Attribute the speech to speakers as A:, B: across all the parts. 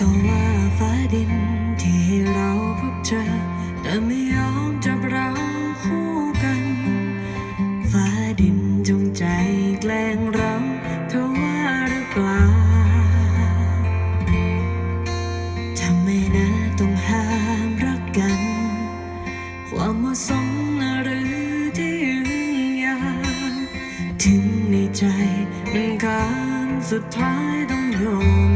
A: ต่อว่าฟ้าดินที่ให้เราพบเจอ แต่ไม่ยอมจับเราคู่กัน ฟ้าดินจงใจแกล้งเราเธอว่าหรือเปล่าทำไมนะต้องห้ามรักกัน ความเหมาะสมหรือที่ยืนยาวถึงในใจมันการสุดท้ายต้องยอม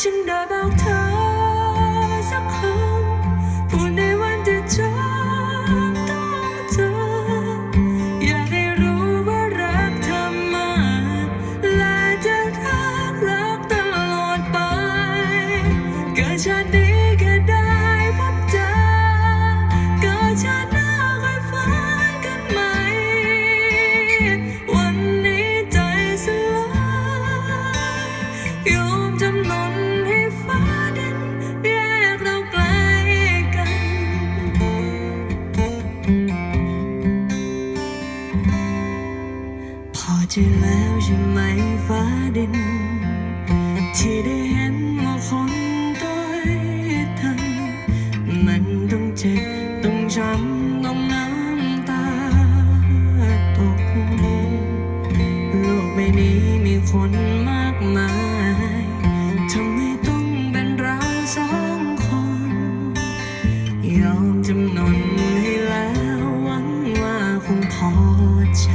A: ฉันได้บ พอใจแล้วใช่ไหมฟ้าดิน ที่ได้เห็นว่าคนต้อยทันมันต้องเจ็บต้องช้ำต้องน้ำตาตกโลกใบนี้มีคนมากมายทำไมต้องเป็นเราสองคน ยอมจำนนให้แล้วหวังว่าคงพอใจ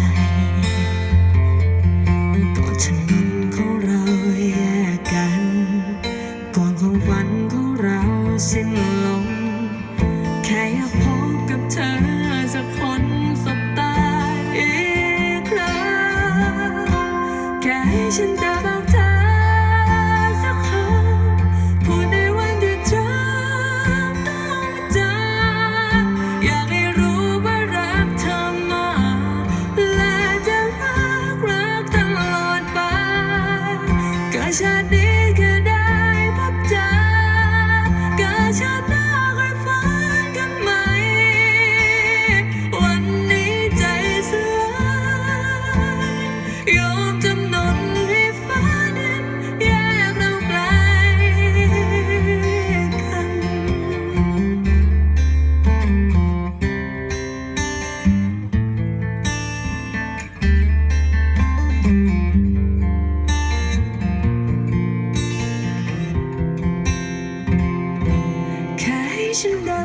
A: สิ้นลงแค่อยากพบกับเธอจะกคนสบตาอีกครั้งแค่ให้ฉันตาบางเธอสักครั้งพูดในวันที่เธอต้องจากอยากให้รู้ว่ารักเธอมากและจะรักรักตลอดไปกิดชาติ ฉันได้